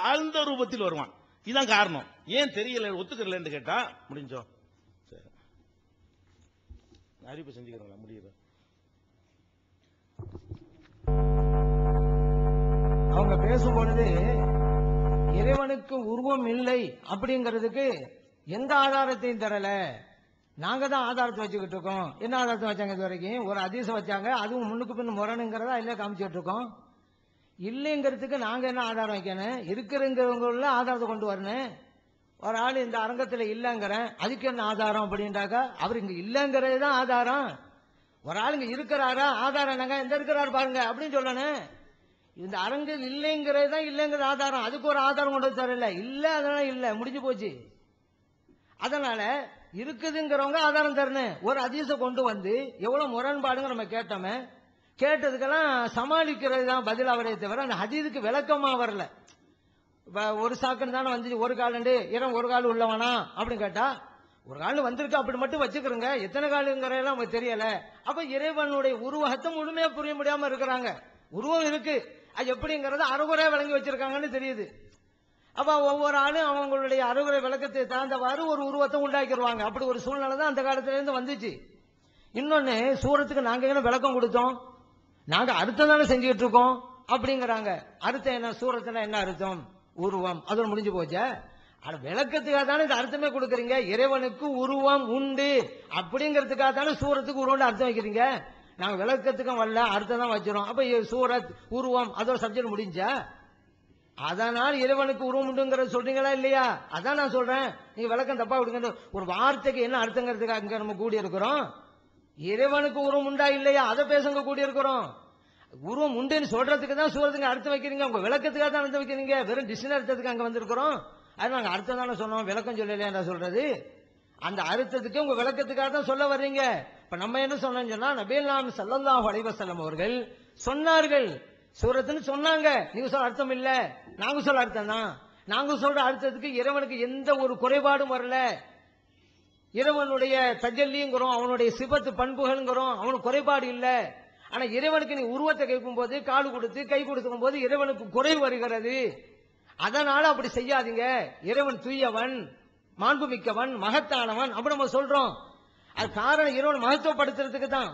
ஆழ்ந்த ரூபத்தில் வருவான். இதுதான் காரணம். ஏன் தெரியல ஒத்துக்கிறலன்னு கேட்டா முடிஞ்சோம் சரி. அறிவிப்பு செஞ்சுக்கிறோங்களா முடியுது. அவங்க பேசும் பொழுது இறைவனுக்கு உருவம் இல்லை அப்படிங்கிறதுக்கு எந்த ஆதாரத்தையும் தரல. நாங்க தான் ஆதாரத்தை வச்சுக்கிட்டு இருக்கோம். என்ன ஆதாரத்தை வச்சாங்க இது வரைக்கும்? ஒரு அதிசம் வச்சாங்க. அதுவும் முன்னுக்கு பின் முரணுங்கிறதா இல்ல காமிச்சிட்டு இருக்கோம்? இல்லைங்கிறதுக்கு நாங்கள் என்ன ஆதாரம் வைக்கணும்? இருக்கிறங்கிறவங்கள ஆதாரத்தை கொண்டு வரணும். ஒரு ஆள் இந்த அரங்கத்தில் இல்லைங்கிறேன் அதுக்கு என்ன ஆதாரம் அப்படின்றாக்கா அவர் இங்கே இல்லைங்கிறது தான் ஆதாரம். ஒரு ஆள் இங்கே இருக்கிறாரா ஆதாரம் என்னங்க? எந்த இருக்கிறாரு பாருங்க அப்படின்னு சொல்லணும். இந்த அரங்கம் இல்லைங்கிறது தான் இல்லைங்கிற ஆதாரம். அதுக்கு ஒரு ஆதாரம் கொண்டு வந்து தரல இல்லை அதனால இல்லை. முடிஞ்சு போச்சு. அதனால இருக்குதுங்கிறவங்க ஆதாரம் தரணும். ஒரு அதிச கொண்டு வந்து எவ்வளோ முரண்பாடுங்க நம்ம கேட்டோமே. கேட்டதுக்கெல்லாம் சமாளிக்கிறது தான் பதில் அவரே தவிர அந்த ஹதீதுக்கு விளக்கமாக வரல. ஒரு சாக்குன்னு தானே வந்துச்சு ஒரு காலண்டு இடம் ஒரு கால் உள்ளவனா? அப்படின்னு கேட்டா ஒரு கால் வந்திருக்கு அப்படி மட்டும் வச்சுக்கிறோங்க எத்தனை காலுங்கிறதெல்லாம் நமக்கு தெரியல. அப்ப இறைவனுடைய உருவகத்தை முழுமையா புரிய முடியாம இருக்கிறாங்க. உருவம் இருக்கு. அது எப்படிங்கறத அறுகுறையா விளங்கி வச்சிருக்காங்கன்னு தெரியுது. அப்ப ஒவ்வொரு ஆளும் அவங்களுடைய அறுகுறை விளக்கத்தை தகுந்தவாறு ஒரு உருவத்தை உண்டாக்கிடுவாங்க அப்படி ஒரு சூழ்நிலை தான் அந்த காலத்துல இருந்து வந்துச்சு. இன்னொன்னு சூரத்துக்கு நாங்க என்ன விளக்கம் கொடுத்தோம்? நாங்க அர்த்தம் தானே செஞ்சுக்கிட்டு இருக்கோம் அப்படிங்கிறாங்க. அர்த்தம் என்ன? சூரத்துல என்ன அர்த்தம்? உருவம். அதோட முடிஞ்சு போச்சே? அட விளக்கத்துக்காக தானே இந்த அர்த்தமே கொடுக்குறீங்க. இறைவனுக்கு உருவம் உண்டு. அப்படிங்கிறதுக்காக தானே சூரத்துக்கு உருவம் அர்த்தம் வைக்கிறீங்க. நாங்க விளக்கத்துக்கும் வரல அர்த்தம் தான் வச்சிரோம் அப்ப சூரத் உருவம் அதோட சப்ஜெக்ட் முடிஞ்சா? அதனால் இறைவனுக்கு உருவம் உண்டுங்கிறத சொல்றீங்களா இல்லையா? அதான் நான் சொல்றேன். நீங்க விளக்கம் தப்பா விடுங்க ஒரு வார்த்தைக்கு என்ன அர்த்தங்கிறதுக்காக இங்க நம்ம கூடி இருக்கிறோம் இறைவனுக்கு உருவம் உண்டா இல்லையா? அதை பேசுங்க கூடி இருக்கிறோம் உருவம் உண்டுன்னு சொல்றதுக்கு தான் சூரத்துக்கு அர்த்தம் வைக்கிறீங்க. உங்க விளக்கத்துக்காக தான் அர்த்தம் வைக்கிறீங்க. வெறும் டிஷன் அர்த்தத்துக்கு அங்க வந்திருக்கிறோம். அது நாங்க அர்த்தம் தானே சொன்னோம். விளக்கம் சொல்லலையா சொல்றது? அந்த அர்த்தத்துக்கு உங்க விளக்கத்துக்காக தான் சொல்ல வர்றீங்க. இப்ப நம்ம என்ன சொன்னோம்னு சொன்னா நபீல் நாம் சல்லல்லாஹு அலைவசல்லம் அவர்கள் சொன்னார்கள். சூரத்துன்னு சொன்னாங்க. நீங்க சொல்ல அர்த்தம் இல்ல. நாங்க சொல்ல அர்த்தம் தான். நாங்க சொல்ற அர்த்தத்துக்கு இறைவனுக்கு எந்த ஒரு குறைபாடும் வரல. இறைவனுடைய தஜல்லிங்கிறோம் அவனுடைய சிபத்து பண்புகள்ங்கிறோம் அவனுக்கு குறைபாடு இல்லை. ஆனா இறைவனுக்கு நீ உருவத்தை கேட்கும் போது கால் கொடுத்து கை கொடுக்கும் போது இறைவனுக்கு குறை வருகிறது. அதனால அப்படி செய்யாதீங்க. இறைவன் தூயவன் மாண்புமிக்கவன் மகத்தானவன் அப்படி நம்ம சொல்றோம். அது காரணம் இறைவன் மகத்துவப்படுத்துறதுக்கு தான்.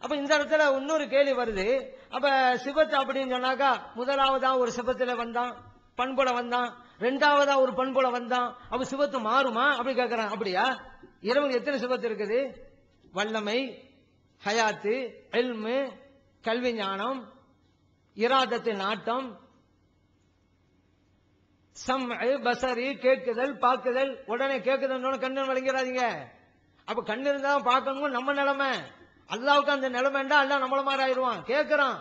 அப்ப இந்த இடத்துல இன்னொரு கேள்வி வருது. அப்ப சிவத்து அப்படின்னு சொன்னாக்கா முதலாவதா ஒரு சிவத்துல வந்தான் பண்புல வந்தான் ரெண்டாவதா ஒரு பண்புல வந்தான். அப்ப சிவத்து மாறுமா? அப்படி கேட்கிறான் அப்படியா? இறைவன் எத்தனை சிவத்து இருக்குது? வல்லமை ஹயாத்து எல்மு கல்வி ஞானம் இராதத்து நாட்டம் சம் பசரி கேட்குதல் பார்க்குதல் உடனே கேட்குதல் கண்ணு வழங்கிறாதீங்க அப்ப கண்ணு இருந்தா பார்க்கணும் நம்ம நிலைமை. அல்லாவுக்கு அந்த நிலைமைண்டா அல்லா நம்மள மாதிரி ஆயிடுவான். கேட்கிறான்.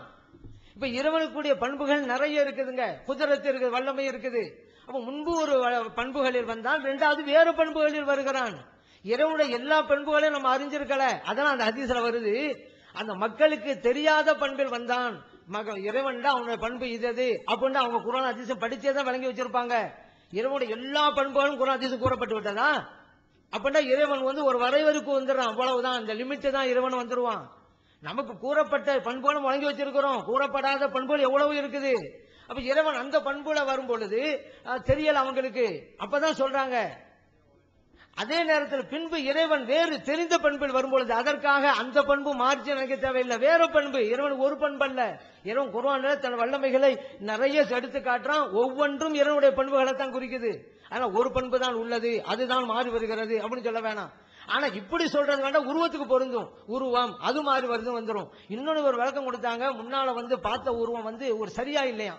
இப்ப இறைவனுக்குரிய பண்புகள் நிறைய இருக்குதுங்க. குதிரத்து இருக்குது வல்லமை இருக்குது. அப்ப முன்பு ஒரு பண்புகளில் வந்தால் ரெண்டாவது வேறு பண்புகளில் வருகிறான். இறைவனுடைய எல்லா பண்புகளையும் நம்ம அறிஞ்சிருக்கல. அதான் அந்த அதிசல வருது. அந்த மக்களுக்கு தெரியாத பண்பில் வந்தான். மக இறைவன்டா அவனுடைய பண்பு இது அது அப்படின்னு அவங்க குரான் அதிசயம் படிச்சே தான் விளங்கி வச்சிருப்பாங்க. இறைவனுடைய எல்லா பண்புகளும் குரான் அதிசயம் கூறப்பட்டு விட்டதா? அப்படின்னா இறைவன் வந்து ஒரு வரைவருக்கு வந்துடுறான். அவ்வளவுதான். அந்த லிமிட்டு தான் இறைவன் வந்துருவான். நமக்கு கூறப்பட்ட பண்புகளும் வழங்கி வச்சிருக்கிறோம். கூறப்படாத பண்புகள் எவ்வளவு இருக்குது? அப்ப இறைவன் அந்த பண்புல வரும் பொழுது தெரியல அவங்களுக்கு. அப்பதான் சொல்றாங்க. அதே நேரத்தில் பின்பு இறைவன் வேறு தெரிந்த பண்பில் வரும்பொழுது அதற்காக அந்த பண்பு மாற்றி நினைக்க தேவையில்லை. வேற பண்பு. இறைவன் ஒரு பண்பு அல்ல. இறைவன் குருவான தன் வல்லமைகளை நிறைய எடுத்து காட்டுறான். ஒவ்வொன்றும் இறைவனுடைய பண்புகளை தான் குறிக்குது. ஆனா ஒரு பண்பு தான் உள்ளது. அதுதான் மாறி வருகிறது அப்படின்னு சொல்ல வேணாம். ஆனா இப்படி சொல்றது வேண்டாம் உருவத்துக்கு பொருந்தும். உருவம் அது மாறி வருது வந்துடும் இன்னொன்று ஒரு விளக்கம் கொடுத்தாங்க. முன்னால வந்து பார்த்த உருவம் வந்து ஒரு சரியா இல்லையா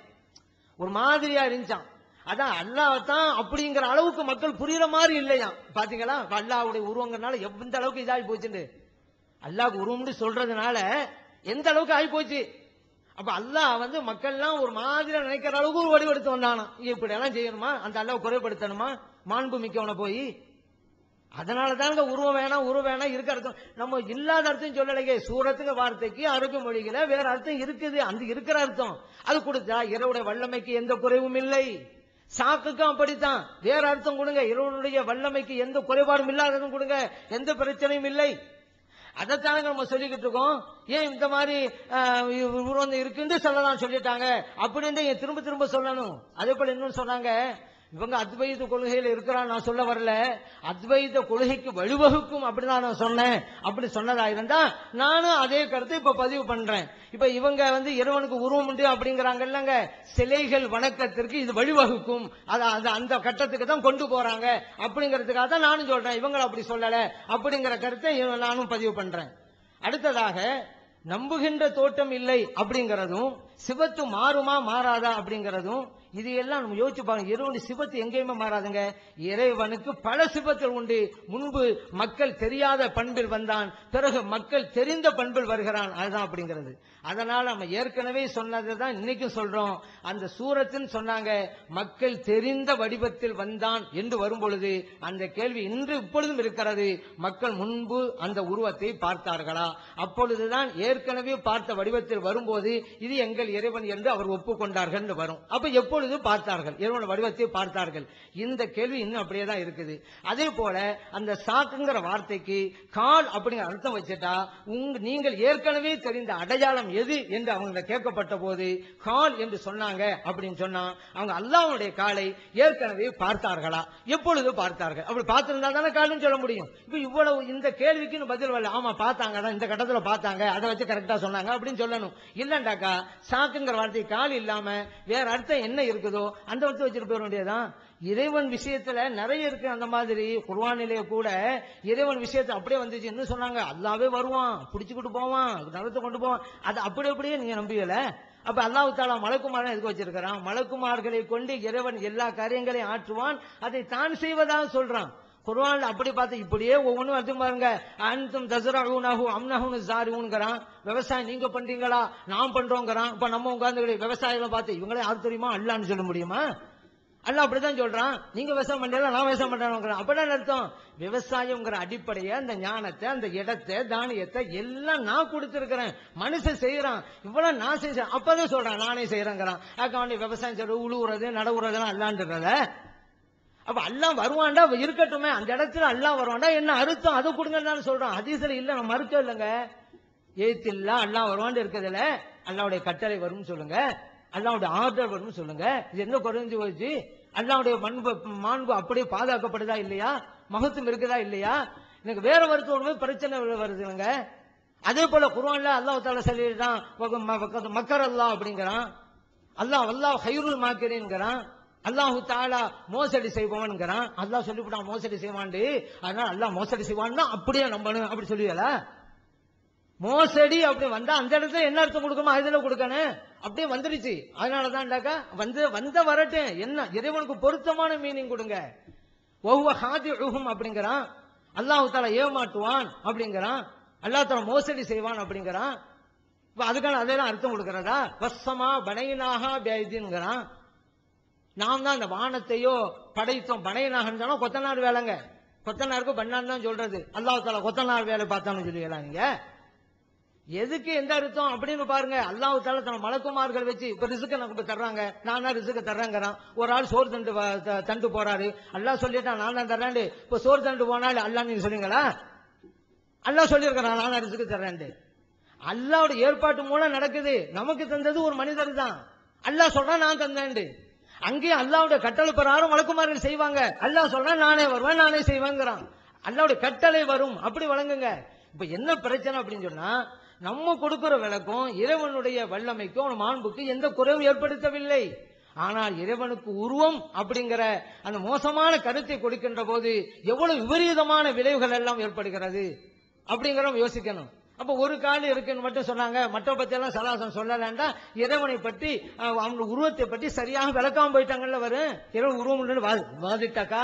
ஒரு மாதிரியா இருந்துச்சான் அதான் அல்லாஹ்தான் அப்படிங்கிற அளவுக்கு மக்கள் புரியுற மாதிரி இல்லையா? பாத்தீங்களா? அல்லாவுடைய அல்லாஹ்வுடைய உருவங்கிறனால எந்த அளவுக்கு இதாகி போச்சுண்டு அல்லாஹ் உருவம்னு சொல்றதுனால எந்த அளவுக்கு ஆகி போச்சு? அப்ப அல்லாஹ் வந்து மக்கள்லாம் ஒரு மாதிரியா நினைக்கிற அளவுக்கு ஒரு வடிவெடுத்து வந்தானா? இப்படி எல்லாம் செய்யணுமா? அந்த அல்லாஹ் குறைப்படுத்தணுமா? மாண்பு மிக்கவனை போய். அதனால தாங்க உருவம் வேணாம் உருவம் வேணாம் இருக்க அர்த்தம். நம்ம இல்லாத அர்த்தம் சொல்லலைங்க சூரத்துக்கு வார்த்தைக்கு அரபு மொழிகள வேற அர்த்தம் இருக்குது. அந்த இருக்கிற அர்த்தம். அது கொடுத்தா இரவுடைய வல்லமைக்கு எந்த குறைவும் இல்லை. சாக்குக்கும் அப்படித்தான். வேற அர்த்தம் கொடுங்க. இரவனுடைய வல்லமைக்கு எந்த குறைபாடும் இல்லாததும் கொடுங்க. எந்த பிரச்சனையும் இல்லை. அதைத்தானே நம்ம சொல்லிக்கிட்டு இருக்கோம். ஏன் இந்த மாதிரி ஆஹ், இருக்குன்னு சொல்லலாம் சொல்லிட்டாங்க. அப்படின்னு ஏன் திரும்ப திரும்ப சொல்லணும். அதே போல இன்னும் சொன்னாங்க. இவங்க அத்வைத கொள்கையில் இருக்கிறான் நான் சொல்ல வரல. அத்வைத கொள்கைக்கு வழிவகுக்கும் அப்படிதான் நான் சொன்னேன். அப்படி சொன்னதா இருந்தா நானும் அதே கருத்தை இப்ப பதிவு பண்றேன். இப்ப இவங்க வந்து இறைவனுக்கு உருவம் உண்டு அப்படிங்கிறாங்க இல்லைங்க சிலைகள் வணக்கத்திற்கு இது வழிவகுக்கும். அது அந்த கட்டத்துக்கு தான் கொண்டு போறாங்க. அப்படிங்கிறதுக்காக தான் நானும் சொல்றேன். இவங்களை அப்படி சொல்லல. அப்படிங்கிற கருத்தை நானும் பதிவு பண்றேன். அடுத்ததாக நம்புகின்ற தோட்டம் இல்லை அப்படிங்கிறதும் சிவத்து மாறுமா மாறாதா அப்படிங்கிறதும் இதையெல்லாம் நம்ம யோசிச்சு பாருங்க. இறைவனுடைய சிபத்து எங்கேயுமே மாறாதுங்க. இறைவனுக்கு பல சிவத்தில் உண்டு. முன்பு மக்கள் தெரியாத பண்பில் வந்தான். பிறகு மக்கள் தெரிந்த பண்பில் வருகிறான். அதுதான் அப்படிங்கிறது. அதனால நம்ம ஏற்கனவே சொன்னதை தான் இன்னைக்கும் சொல்றோம். அந்த சூரத்துன்னு சொன்னாங்க மக்கள் தெரிந்த வடிவத்தில் வந்தான் என்று வரும் பொழுது அந்த கேள்வி இன்று இப்பொழுதும் இருக்கிறது. மக்கள் முன்பு அந்த உருவத்தை பார்த்தார்களா? அப்பொழுதுதான் ஏற்கனவே பார்த்த வடிவத்தில் வரும்போது இது எங்கள் இறைவன் என்று அவர் ஒப்புக்கொண்டார்கள் வரும். அப்ப எப்பொழுது பார்த்தார்கள்? இறைவன் வடிவத்தை பார்த்தார்கள். இந்த கேள்வி இன்னும் அப்படியே தான் இருக்குது. அதே போல அந்த சாக்குங்கிற வார்த்தைக்கு கால் அப்படிங்கிற அர்த்தம் வச்சுட்டா உங்க நீங்கள் ஏற்கனவே தெரிந்த அடையாளம் எது என்று அவங்க கேட்கப்பட்ட போது கால் என்று சொன்னாங்க அப்படின்னு சொன்னா அவங்க அல்லாவுடைய காலை ஏற்கனவே பார்த்தார்களா? எப்பொழுது பார்த்தார்கள்? அப்படி பார்த்திருந்தா தானே கால்னு சொல்ல முடியும். இப்ப இவ்வளவு இந்த கேள்விக்கு பதில் வரல. ஆமா பார்த்தாங்க தான் இந்த கட்டத்தில் பார்த்தாங்க அதை வச்சு கரெக்டா சொன்னாங்க அப்படின்னு சொல்லணும். இல்லண்டாக்கா சாக்குங்கிற வார்த்தை கால் இல்லாம வேற அர்த்தம் என்ன இருக்குதோ அந்த அர்த்தம் வச்சுட்டு போயிட வேண்டியதுதான்? இறைவன் விஷயத்துல நிறைய இருக்கு அந்த மாதிரி. குர்வானிலே கூட இறைவன் விஷயத்தை அப்படியே வந்துச்சு. என்ன சொன்னாங்க? அல்லாவே வருவான் பிடிச்சுக்கிட்டு போவான் நலத்தை கொண்டு போவான். அது அப்படி அப்படியே நீங்க நம்பியல அப்ப அல்லாஹ் தாலா மலக்குமாரன் எதுக்கு வச்சிருக்கிறான்? மலக்குமார்களை கொண்டு இறைவன் எல்லா காரியங்களையும் ஆற்றுவான். அதை தான் செய்வதாக சொல்றான். குர்ஆன்ல அப்படி பார்த்து இப்படியே ஒவ்வொன்றும் வந்து பாருங்க. அன்தும் தசரூனஹு அம்னஹுனு ஜாரிவுன்கிறான் விவசாயம் நீங்க பண்றீங்களா? நான் பண்றோங்கிறான். இப்ப நம்ம உட்கார்ந்து விவசாயிகளை பார்த்து இவங்களே யார் தெரியுமா? அல்லான்னு சொல்ல முடியுமா? அல்ல அப்படிதான் சொல்றான். நீங்க விவசாயம் பண்றீங்களா? நான் விவசாயம் பண்றேன் அப்படிதான் அர்த்தம்? விவசாயம்ங்கிற அடிப்படையை அந்த ஞானத்தை அந்த இடத்தை தானியத்தை எல்லாம் நான் கொடுத்துருக்கிறேன். மனுஷன் செய்யறான் இவ்வளவு நான் செஞ்சேன். அப்பதான் சொல்றான் நானே செய்யறேங்கிறான் அக்காண்டி விவசாயம் செய்யறது உழுவுறது நடவுறதுலாம் அல்லான்றத அப்ப எல்லாம் வருவான்டா இருக்கட்டுமே. அந்த இடத்துல எல்லாம் வருவான்டா. என்ன அறுத்தம் அது கொடுங்கன்னு சொல்றோம் ஹதீஸ்ல இல்ல நம்ம மறுக்க இல்லைங்க. ஏத்தில்லா அல்லாம் வருவான்னு இருக்கிறதுல. அல்லாவுடைய கட்டளை வரும்னு சொல்லுங்க. அல்லாவுடைய ஆர்டர் வரும்னு சொல்லுங்க. இது என்ன குறைஞ்சு போச்சு? அல்லாவுடைய மண்பு மாண்பு அப்படியே பாதுகாக்கப்படுதா இல்லையா? மகத்துவம் இருக்குதா இல்லையா? எனக்கு வேற வருத்தம் பிரச்சனை வருதுங்க அதே போல குர்ஆன்ல அல்லாஹ் தால சொல்லிடுறான் மக்கர் அல்லா அப்படிங்கிறான். அல்லாஹ் அல்லாஹ் ஹைருல் மாக்கிறேங்கிறான் அல்லாஹு தாலா மோசடி செய்பவன்கிறான். அல்லாஹ் சொல்லிவிட்டான் மோசடி செய்வான்டு. அதனால அல்லாஹ் மோசடி செய்வான்னா அப்படியே நம்பணும். அப்படி சொல்லுவல மோசடி அப்படி வந்தா அந்த இடத்துல என்ன அர்த்தம் கொடுக்கணுமோ? அதுல கொடுக்கணும். அப்படியே வந்துருச்சு அதனாலதான்டாக்கா வந்து வந்த வரட்டும். என்ன இறைவனுக்கு பொருத்தமான மீனிங் கொடுங்க. ஒவ்வொரு ஹாதி அப்படிங்கிறான். அல்லாஹு தாலா ஏமாட்டுவான் அப்படிங்கிறான். அல்லாஹ் தாலா மோசடி செய்வான் அப்படிங்கிறான். அதுக்கான அதெல்லாம் அர்த்தம் கொடுக்கறதா? வசமா பனையினாக பேதின்கிறான். நாம் தான் இந்த வானத்தையோ படைத்தோம். பனையனாகன்னு கொத்தனார் வேலைங்க. கொத்தனாருக்கும் பண்ணான்னு தான் சொல்றது. அல்லாஹ் தாலா கொத்தனார் வேலை பார்த்தான்னு சொல்லுவீங்களா நீங்க எதுக்கு எந்த அர்த்தம் அப்படின்னு பாருங்க. அல்லாஹு தாலா தன் மலக்குமார்கள் வச்சு இப்ப ரிசுக்க நமக்கு தர்றாங்க. நானா ரிசுக்க தர்றேங்கிறான். ஒரு ஆள் சோறு தண்டு தண்டு போறாரு. அல்லா சொல்லிட்டான் நான் தான் தர்றேன் இப்ப சோறு தண்டு போனாலும் அல்லா நீங்க சொன்னீங்களா அல்லாஹ் சொல்லியிருக்கிறான் நானா ரிசுக்கு தர்றேன் அல்லாவோட ஏற்பாட்டு மூலம் நடக்குது. நமக்கு தந்தது ஒரு மனிதர் தான். அல்லாஹ் சொல்றான் நான் தந்தேன் அங்கேயும் அல்லாவுடைய கட்டளை பிரகாரம் வழக்குமார்கள் செய்வாங்க. அல்லாஹ் சொல்றான் நானே வருவேன் நானே செய்வேங்கிறான். அல்லாவுடைய கட்டளை வரும். அப்படி வழங்குங்க. இப்ப என்ன பிரச்சனை அப்படின்னு சொன்னா நம்ம கொடுக்கிற விளக்கம் இறைவனுடைய வல்லமைக்கும் அவன் மாண்புக்கு எந்த குறைவும் ஏற்படுத்தவில்லை. ஆனால் இறைவனுக்கு உருவம் அப்படிங்கிற அந்த மோசமான கருத்தை கொடுக்கின்ற போது எவ்வளவு விபரீதமான விளைவுகள் எல்லாம் ஏற்படுகிறது அப்படிங்கிறோம் யோசிக்கணும். அப்ப ஒரு கால் இருக்குன்னு மட்டும் சொன்னாங்க. மற்ற பத்தி எல்லாம் சலாசம் சொல்லலாண்டா இறைவனை பற்றி அஹ், அவங்க உருவத்தை பற்றி சரியாக விளக்காம போயிட்டாங்கல்ல வரும் இறைவன் உருவம் இல்லைன்னு வா- வாதிட்டாக்கா?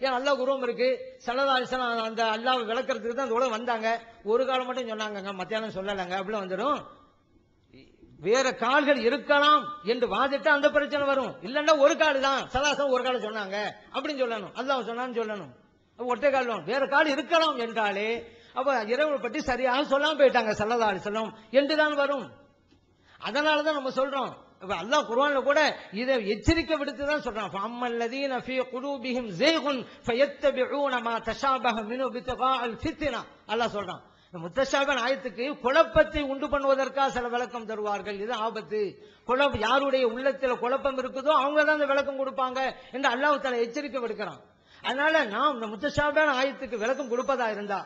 ஏன் அல்லாஹ் உருவம் இருக்கு? சலதாசனம் அந்த அல்லாஹ் விளக்கறதுக்கு தான் அந்த வந்தாங்க. ஒரு காலம் மட்டும் சொன்னாங்க மத்தியானம் சொல்லலைங்க. அப்படிலாம் வந்துடும் வேற கால்கள் இருக்கலாம் என்று வாதிட்டா அந்த பிரச்சனை வரும். இல்லைன்னா ஒரு கால் தான். சலாசம் ஒரு கால் சொன்னாங்க. அப்படின்னு சொல்லணும். அல்லாஹ் சொன்னான்னு சொல்லணும். ஒட்டை ஒற்றை கால் வேற கால் இருக்கலாம் என்றாலே அப்ப இறைவனை பற்றி சரியாக சொல்லாம போயிட்டாங்க சல்லல்லா அலிஸ்லாம் என்றுதான் வரும். அதனாலதான் நம்ம சொல்றோம். அல்லாஹ் குர்ஆன்ல கூட இதை எச்சரிக்கை விடுத்து தான் சொல்றான். ஃபம்மல்லதீன ஃபீ குலூபிஹிம் ஸைகுன் ஃபயத்தபிஊன மா தஷாபஹ மினு பித்தகால் ஃபித்னா. அல்லாஹ் சொல்றான். இந்த ஆயத்துக்கு குழப்பத்தை உண்டு பண்ணுவதற்காக சில விளக்கம் தருவார்கள். இது ஆபத்து. குழப்பம் யாருடைய உள்ளத்தில் குழப்பம் இருக்குதோ அவங்க தான் இந்த விளக்கம் கொடுப்பாங்க என்று அல்லாஹ் தலை எச்சரிக்கை விடுக்கிறான். அதனால நாம் இந்த முத்தஷாபின் ஆயத்துக்கு விளக்கம் கொடுப்பதா இருந்தா